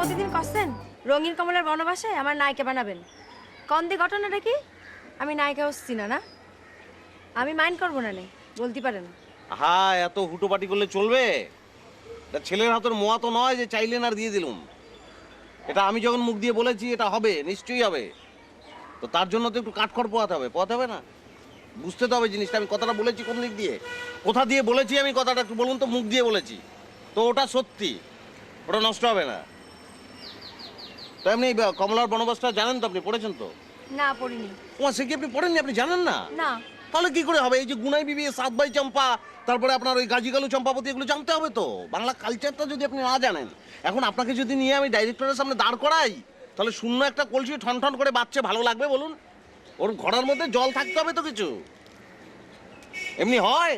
প্রতিদিন কষছেন রঙিন কমলের বনবাসে আমার নায়িকা বানাবেন। কন্দি ঘটনাটা কি? আমি নায়িকা হচ্ছি না না? আমি মাইন্ড করব না নে, বলতে পারেন। হ্যাঁ এত হুটোপাটি করলে চলবে? এটা ছেলের হাতের মোয়া তো নয় যে চাইলেন আর দিয়ে দিলুম। এটা আমি যখন মুখ দিয়ে বলেছি, এটা হবে, নিশ্চয়ই হবে। তো তার জন্য তো একটু কাঠখড় পোয়াতে হবে পোয়াতে হবে না? বুঝতে তো হবে জিনিসটা, আমি কথাটা বলেছি কোন দিক দিয়ে? কোথা দিয়ে বলেছি আমি কথাটা একটু বলুন তো, মুখ দিয়ে বলেছি। তো ওটা সত্যি, ওটা নষ্ট হবে না। তো এমনি কমলার বনবাসটা জানেন তো আপনি? পড়েছেন তো? না পড়িনি। ও সে কি আপনি পড়েননি? আপনি জানেন না? না। তাহলে কি করে হবে? এই যে গুনাই বিবি সাত বাই চম্পা তারপরে আপনার ওই গাজীগালু চম্পাবতী এগুলো জানতে হবে তো? বাংলা কালচারটা যদি আপনি না জানেন এখন আপনাকে যদি নিয়ে আমি ডাইরেক্টরের সামনে দাঁড় করাই তাহলে শূন্য একটা কলসি ঠন ঠন করে বাচ্চা ভালো লাগবে বলুন? ওর ঘোড়ার মধ্যে জল থাকতে হবে তো কিছু? এমনি হয়?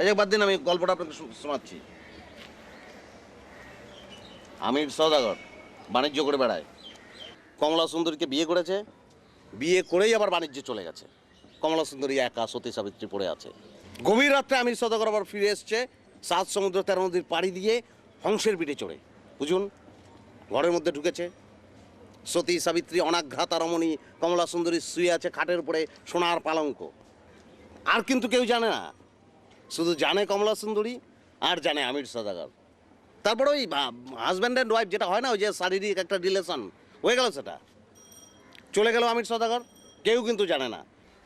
এই বাদ দিন আমি গল্পটা আপনাকে শোনাচ্ছি। আমির সদাগর বাণিজ্য করে বেড়ায়। কমলা সুন্দরীকে বিয়ে করেছে, বিয়ে করেই আবার বাণিজ্যে চলে গেছে। কমলা সুন্দরী একা সতী সাবিত্রী পড়ে আছে। গভীর রাত্রে আমির সদাগর আবার ফিরে এসছে, সাত সমুদ্র তেরো নদীর পাড়ি দিয়ে হংসের পিঠে চড়ে। বুঝুন, ঘরের মধ্যে ঢুকেছে। সতী সাবিত্রী অনাঘ্রাতা রমণী কমলা সুন্দরী শুয়ে আছে খাটের উপরে সোনার পালঙ্ক। আর কিন্তু কেউ জানে না। শুধু জানে কমলা সুন্দরী, আর জানে আমির সদাগর। তারপরে ওই হাজব্যান্ড অ্যান্ড ওয়াইফ যেটা হয় না, ওই যে শারীরিক একটা রিলেশন হয়ে গেল সেটা। চলে গেল আমির সদাগর, কেউ কিন্তু জানে না।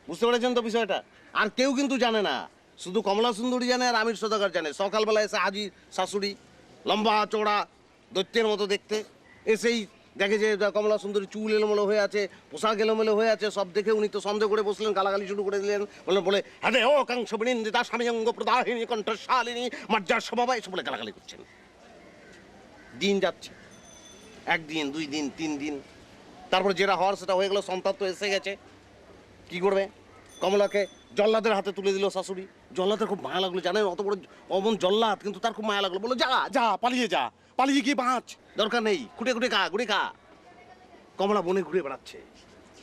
বুঝতে পেরেছেন তো বিষয়টা? আর কেউ কিন্তু জানে না। শুধু কমলা সুন্দরী জানে আর আমির সদাগর জানে। সকালবেলা এসে হাজি, শাশুড়ি, লম্বা চওড়া, দৈত্যের মতো দেখতে। এসেই দেখে যে কমলা সুন্দরী চুল এলোমেলো হয়ে আছে, পোশাক এলোমেলো হয়ে আছে, সব দেখে উনি তো সন্দেহ করে বসলেন, গালাগালি শুরু করে দিলেন। বললেন বলে হ্যাঁ ও কাংশ বিনিন্দিতা স্বামী অঙ্গ প্রদাহিনী কণ্ঠশালিনী মজ্জার স্বভাব, এসব বলে গালাগালি করছেন। দিন যাচ্ছে। একদিন, দুই দিন, তিন দিন। তারপর যেটা হওয়ার সেটা হয়ে গেল, সন্তান তো এসে গেছে। কি করবে? কমলাকে জল্লাদের হাতে তুলে দিল শাশুড়ি। জল্লাদের খুব মায়া লাগল, জানেন? অত বড় অমন জল্লাদ, কিন্তু তার খুব মায়া লাগল। বলো যা যা, পালিয়ে যা, পালিয়ে গিয়ে বাঁচ। দরকার নেই, খুঁটে খুঁটে খা ঘুরে খা। কমলা বনে ঘুরে বেড়াচ্ছে।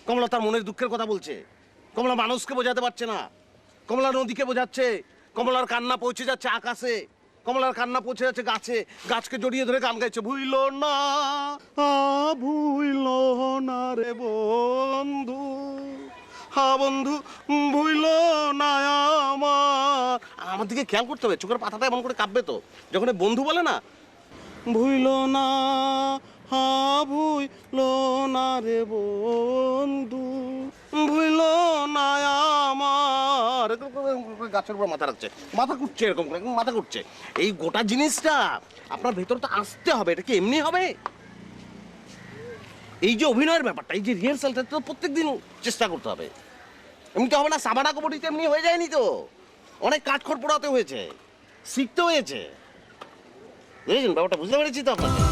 কমলা তার মনের দুঃখের কথা বলছে। কমলা মানুষকে বোঝাতে পারছে না। কমলা নদীকে বোঝাচ্ছে। কমলার কান্না পৌঁছে যাচ্ছে আকাশে। কমলার কান্না পৌঁছে যাচ্ছে গাছে। গাছকে জড়িয়ে ধরে গান গাইছে, ভুইল না ভুইল না রে বন্ধু হা বন্ধু, ভুইল না আমার। আমার দিকে খেয়াল করতে হবে, চোখের পাতাটা এমন করে কাঁপবে তো। যখন বন্ধু বলে না, ভুইল না হা ভুইল না রে বন্ধু, ভুইল না গাছের উপর মাথা রাখছে। মাথা কুটছে এরকম করে, মাথা কুটছে এই গোটা জিনিসটা আপনার ভেতর তো আসতে হবে, এটা কি এমনি হবে? এই যে অভিনয়ের ব্যাপারটা, এই যে রিহার্সালটা তো প্রত্যেকদিন চেষ্টা করতে হবে। এমনি তো হবে না, সাবানা কবডিতে এমনি হয়ে যায়নি তো। অনেক কাঠখড় পোড়াতে হয়েছে, শিখতে হয়েছে। বুঝেছেন ব্যাপারটা? বুঝতে পেরেছি তো আপনাকে?